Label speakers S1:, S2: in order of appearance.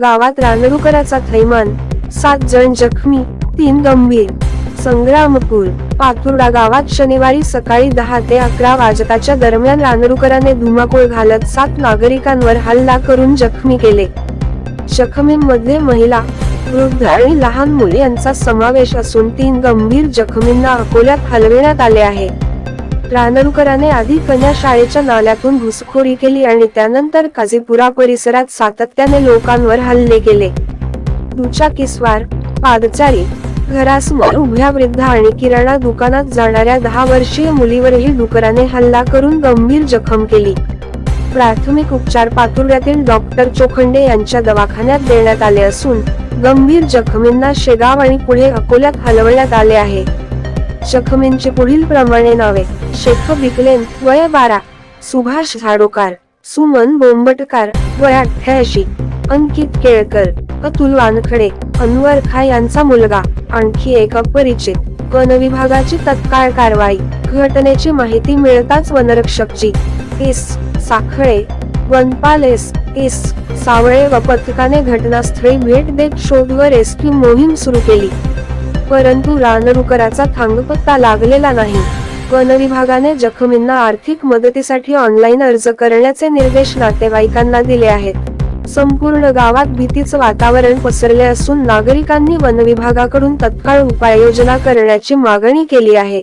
S1: गावात रानडुकराचा थैमान सात जण जखमी तीन गंभीर. संग्रामपूर पातुर्डा गावात शनिवारी सकाळी दहा ते अकरा वाजताच्या दरम्यान रानडुकराने धुमाकूळ घालत सात नागरिकांवर हल्ला करून जखमी केले. जखमींमध्ये महिला वृद्ध आणि लहान मुले यांचा समावेश असून तीन गंभीर जखमींना अकोल्यात हलविण्यात आले आहे. रानडुकराने आधी कन्या शाळेच्या नाल्यातून घुसखोरी केली आणि त्यानंतर काझीपुरा परिसरात सातत्याने लोकांवर हल्ले केले. दुचाकीस्वार पादचारी घरासमोर उभ्या वृद्ध आणि किराणा दुकानात जाणाऱ्या दहा वर्षीय मुलीवरही डुकराने हल्ला करून गंभीर जखम केली. प्राथमिक उपचार पातुर्यातील डॉक्टर चोखंडे यांच्या दवाखान्यात देण्यात आले असून गंभीर जखमींना शेगाव आणि पुढे अकोल्यात हलवण्यात आले आहे. जखमींची पुढील प्रमाणे नावे शेख विकलेन वय बारा. सुभाष झाडोकार सुमन बोंबटकार वय अठ्ठ्याऐंशी अंकित केळकर अतुल वानखडे अनवर खा यांचा मुलगा आणखी एक अपरिचित. वन विभागाची तत्काळ कारवाई. घटनेची माहिती मिळताच वनरक्षकची. एस साखळे वनपाल एस एस सावळे व पथकाने घटनास्थळी भेट देत शोध व रेस्क्यू मोहीम सुरू केली. परंतु रानडुकराचा थांगपत्ता लागलेला नाही. वन विभागाने जखमींना आर्थिक मदतीसाठी ऑनलाईन अर्ज करण्याचे निर्देश नातेवाईकांना दिले आहेत. संपूर्ण गावात भीतीचं वातावरण पसरले असून नागरिकांनी वन विभागाकडून तत्काळ उपाययोजना करण्याची मागणी केली आहे.